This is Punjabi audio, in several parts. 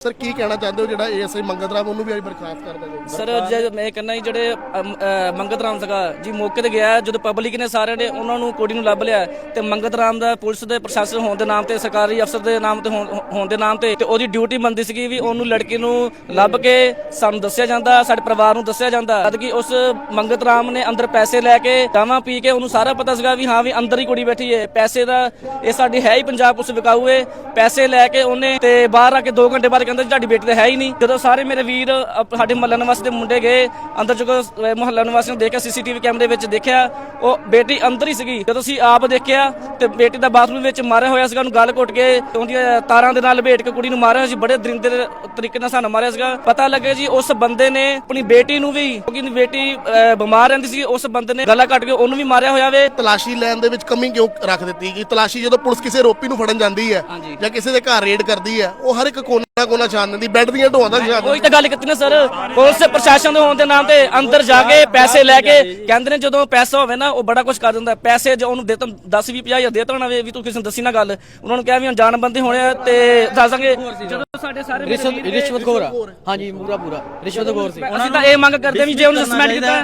ਸਰ ਕੀ ਕਹਿਣਾ ਚਾਹੁੰਦੇ ਹੋ ਜਿਹੜਾ ਏਐਸਆਈ ਮੰਗਤ ਰਾਮ ਉਹਨੂੰ ਵੀ ਅੱਜ ਬਰਖਾਸਤ ਕਰ ਦਿੱਤਾ ਸਰ ਜੇ ਮੈਂ ਕਹਿੰਦਾ ਜੀ ਜਿਹੜੇ ਅਮ, ਅ, ਮੰਗਤ ਰਾਮ ਸੀਗਾ ਜੀ ਮੌਕੇ ਤੇ ਗਿਆ ਜਦੋਂ ਪਬਲਿਕ ਨੇ ਸਾਰਿਆਂ ਨੇ ਉਹਨਾਂ ਨੂੰ ਕੁੜੀ ਨੂੰ ਲੱਭ ਲਿਆ ਤੇ ਮੰਗਤ ਰਾਮ ਦਾ ਪੁਲਿਸ ਦੇ ਪ੍ਰਸ਼ਾਸਨ ਹੋਣ ਦੇ ਨਾਮ ਤੇ ਸਰਕਾਰੀ ਅਫਸਰ ਦੇ ਨਾਮ ਤੇ ਹੋਣ ਹੋਣ ਦੇ ਨਾਮ ਤੇ ਤੇ ਉਹਦੀ ਡਿਊਟੀ ਬੰਦੀ ਸੀਗੀ ਵੀ ਉਹਨੂੰ ਲੜਕੀ ਨੂੰ ਲੱਭ ਕੇ ਸਾਨੂੰ ਦੱਸਿਆ ਜਾਂਦਾ ਸਾਡੇ ਪਰਿਵਾਰ ਨੂੰ ਦੱਸਿਆ ਜਾਂਦਾ। ਜਦ ਕਿ ਉਸ ਮੰਗਤ ਰਾਮ ਨੇ ਅੰਦਰ ਪੈਸੇ ਲੈ ਕੇ ਦਾਵਾ ਪੀ ਕੇ ਉਹਨੂੰ ਸਾਰਾ ਪਤਾ ਸੀਗਾ ਵੀ ਹਾਂ ਵੀ ਅੰਦਰ ਹੀ ਕੁੜੀ ਬੈਠੀ ਹੈ। ਪੈਸੇ ਦਾ ਇਹ ਸਾਡੀ ਹੈ ਹੀ ਪੰਜਾਬ ਪੁਲਿਸ ਵਿਕਾਊ ਏ। ਪੈਸੇ ਲੈ ਕੇ ਉਹਨੇ ਤੇ ਬਾਹਰ ਆ ਕੇ 2 ਘੰਟੇ ਬਾਅਦ ਕਹਿੰਦਾ ਤੁਹਾਡੀ ਬੇਟੀ ਤਾਂ ਹੈ ਹੀ ਨਹੀਂ। ਜਦੋਂ ਸਾਰੇ ਮੇਰੇ ਵੀਰ ਅਪ- ਸਾਡੇ ਮਹੱਲਾ ਨਿਵਾਸੀ ਦੇ ਮੁੰਡੇ ਗਏ ਅੰਦਰ ਜਦੋਂ ਮਹੱਲਾ ਨਿਵਾਸੀ ਨੇ ਦੇਖਿਆ ਸੀਸੀਟੀਵੀ ਕੈਮਰੇ ਵਿੱਚ ਦੇਖਿਆ ਉਹ ਬੇਟੀ ਅੰਦਰ ਹੀ ਸੀਗੀ। ਜਦੋਂ ਅਸੀਂ ਆਪ ਦੇਖਿਆ ਤੇ ਬੇਟੀ ਦਾ ਬਾਥਰੂਮ ਵਿੱਚ ਮਾਰਿਆ ਹੋਇਆ ਸੀਗਾ ਉਹਨੂੰ ਗਲ ਘੁੱਟ ਕੇ ਤੇ ਉਹਦੀਆਂ ਤਾਰਾਂ ਦੇ ਨਾਲ ਲਪੇਟ ਕੇ ਕੁੜੀ ਨੂੰ ਮਾਰਿਆ ਹੋਇਆ ਸੀ ਬੜੇ ਦਰਿੰਦੇ ਦੇ ਤਰੀਕੇ ਨਾਲ ਸਾਨੂੰ ਮਾਰਿਆ ਸੀਗਾ। ਪਤਾ ਲੱਗਿਆ ਜੀ ਉਸ ਬੰਦੇ ਨੇ ਆਪਣੀ ਬੇਟੀ ਨੂੰ ਵੀ ਕਿਉਂਕਿ ਬੇਟੀ ਅਹ, ਬਿਮਾਰ ਰਹਿੰਦੀ ਸੀ ਉਸ ਬੰਦੇ ਨੇ ਗਲਾ ਕੱਟ ਕੇ ਉਹਨੂੰ ਵੀ ਮਾਰਿਆ ਹੋਇਆ ਵੇ। ਤਲਾਸ਼ੀ ਲੈਣ ਦੇ ਵਿੱਚ ਕਮੀ ਕਿਉਂ ਰੱਖ ਦਿੱਤੀ? ਕਿ ਤਲਾਸ਼ੀ ਜਦੋਂ ਪੁਲਿਸ ਕਿਸੇ ਰੋਪੀ ਨੂੰ ਫੜਨ ਜਾਂਦੀ ਹੈ ਹਾਂਜੀ। ਜਾਂ ਕਿਸੇ ਦੇ ਘਰ ਰੇਡ ਕਰਦੀ ਹੈ ਉਹ ਹਰ ਇੱਕ ਕੋਨਾ ਕੋਨਾ ਛਾਣ ਦਿੰਦੀ ਬੈੱਡ ਦੀਆਂ ਢੋਆਂ ਦਾ ਛਾਣ ਉਹੀ ਤਾਂ ਗੱਲ ਕੀਤੀ ਨਾ ਸਰ ਪੁਲਿਸ ਪ੍ਰਸ਼ਾਸਨ ਦੇ ਹੋਣ ਦੇ ਨਾਮ ਤੇ ਅੰਦਰ ਜਾ ਕੇ ਪੈਸੇ ਲੈ ਕੇ ਕਹਿੰਦੇ ਨੇ ਜਦੋਂ ਪੈਸਾ ਹੋਵੇ ਨਾ ਉਹ ਬੜਾ ਕੁਝ ਕਰ ਦਿੰਦਾ। ਪੈਸੇ ਜੇ ਉਹਨੂੰ ਦੇ ਤਾਂ 10 20 50 ਹਜ਼ਾਰ ਦੇ ਤਾਂ ਨਾ ਵੇ ਤੂੰ ਕਿਸੇ ਨੂੰ ਦੱਸੀ ਨਾ ਗੱਲ। ਉਹਨਾਂ ਨੂੰ ਕਿਹਾ ਵੀ ਜਾਨ ਬੰਦੇ ਹੋਣੇ ਆ ਤੇ ਦੱਸਾਂਗੇ ਜਦੋਂ ਸਾਡੇ ਸਾਰੇ ਰਿਸ਼ਵਤ ਰਿਸ਼ਵਤ ਖੋਰ ਆ। ਹਾਂਜੀ ਪੂਰਾ ਪੂਰਾ। ਰਿਸ਼ਵਤ ਖੋਰ ਸੀ। ਅਸੀਂ ਤਾਂ ਇਹ ਮੰਗ ਕਰਦੇ ਵੀ ਜੇ ਉਹਨੂੰ ਸਸਪੈਂਡ ਕੀਤਾ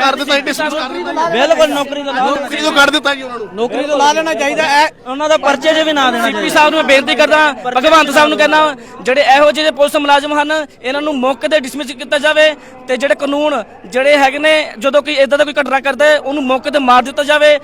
ਕਰ ਦਿੱਤਾ ਡਿਸਮਿਸ ਕਰ ਦਿੱਤਾ। ਬਿਲਕੁਲ ਨੌਕਰੀ ਤੋਂ ਲਾ ਨੌਕਰੀ ਤੋਂ ਕੱਢ ਦਿੱਤਾ ਜੀ ਉਹਨਾਂ ਨੂੰ। ਨੌਕਰੀ ਤੋਂ ਲਾ ਲੈਣਾ ਚਾਹੀਦਾ। ਐ ਉਹਨਾਂ ਦਾ ਪਰਚੇ 'ਚ ਵੀ ਨਾ ਦੇਣਾ ਸੀਪੀ ਸਾਹਿਬ ਨੂੰ ਮੈਂ ਬੇਨਤੀ ਕਰਦਾ ਭਗਵੰਤ ਸਾਹਿਬ ਨੂੰ ਕਹਿੰਦਾ ਜਿਹੜੇ ਇਹੋ ਜਿਹੇ ਪੁਲਿਸ ਮੁਲਾਜ਼ਮ ਹਨ ਇਹਨਾਂ ਨੂੰ ਮੌਕੇ ਤੇ ਡਿਸਮਿਸ ਕੀਤਾ ਜਾਵੇ ਤੇ ਜਿਹੜੇ ਕਾਨੂੰਨ ਜਿਹੜੇ ਹੈਗੇ ਨੇ ਜਦੋਂ ਕੋਈ ਇਦਾਂ ਦਾ ਕੋਈ ਘਟਨਾ ਕਰਦਾ ਹੈ, ਉਹਨੂੰ ਮੌਕੇ ਤੇ ਮਾਰ ਦਿੱਤਾ ਜਾਵੇ।